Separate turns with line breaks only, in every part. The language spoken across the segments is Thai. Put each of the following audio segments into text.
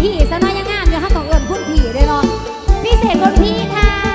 พี่ซะน่อยยังงามอยู่ห้าต้องเอิญคุณพี่ด้วยเนาะพี่เศษคนพี่ค่ะ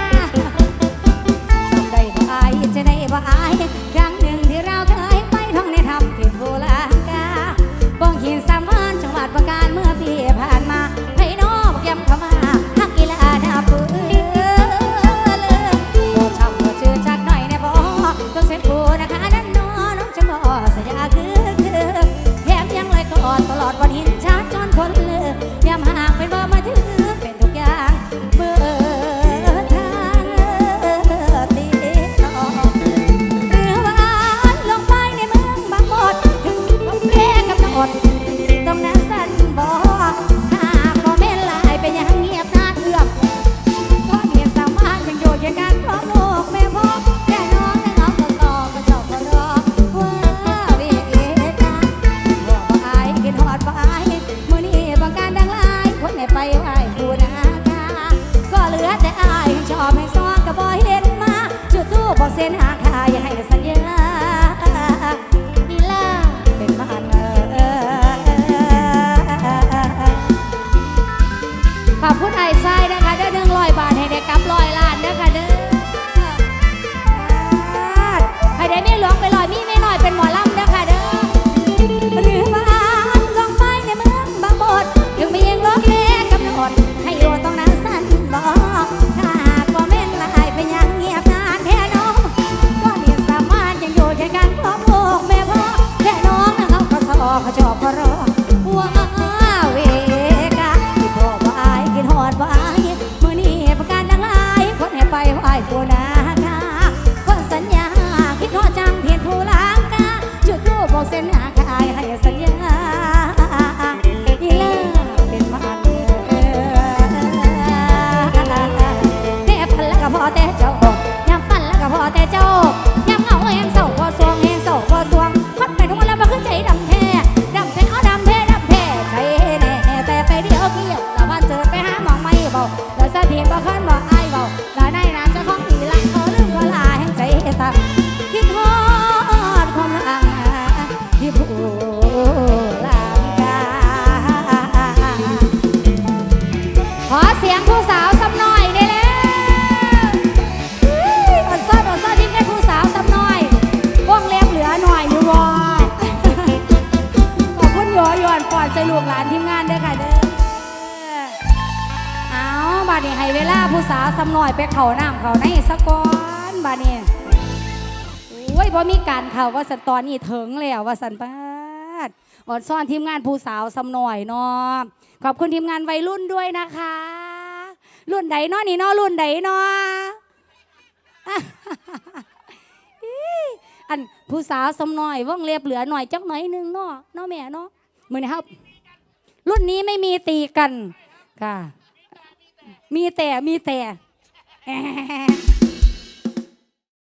นหาทายให้สัญญา อนปอนใส่ลูกหลานทีมงานด้วยค่ะเด้อเอาบาดนี่ให้เวลาผู้สาวสำหน่อยไปเขาน้ำเขาในสะก้อนบาดนี่โอ้ยพอมีการเข่าวว่าสันตอนนี้ถึงแล้วว่าสันปาดอ่อนซ่อนทีมงานผู้สาวสำหน่อยเนาะขอบคุณทีมงานวัยรุ่นด้วยนะคะ รุ่นใดเนาะนี่เนาะรุ่นใดเนาะอันผู้สาวสมน่อยว่องเรียบเหลือหน่อยจักหน่อยนึงเนาะเนาะแม่เนาะ มือนครับรุ่นนี้ไม่มีตีกันค่ะ มีแต่มีแต่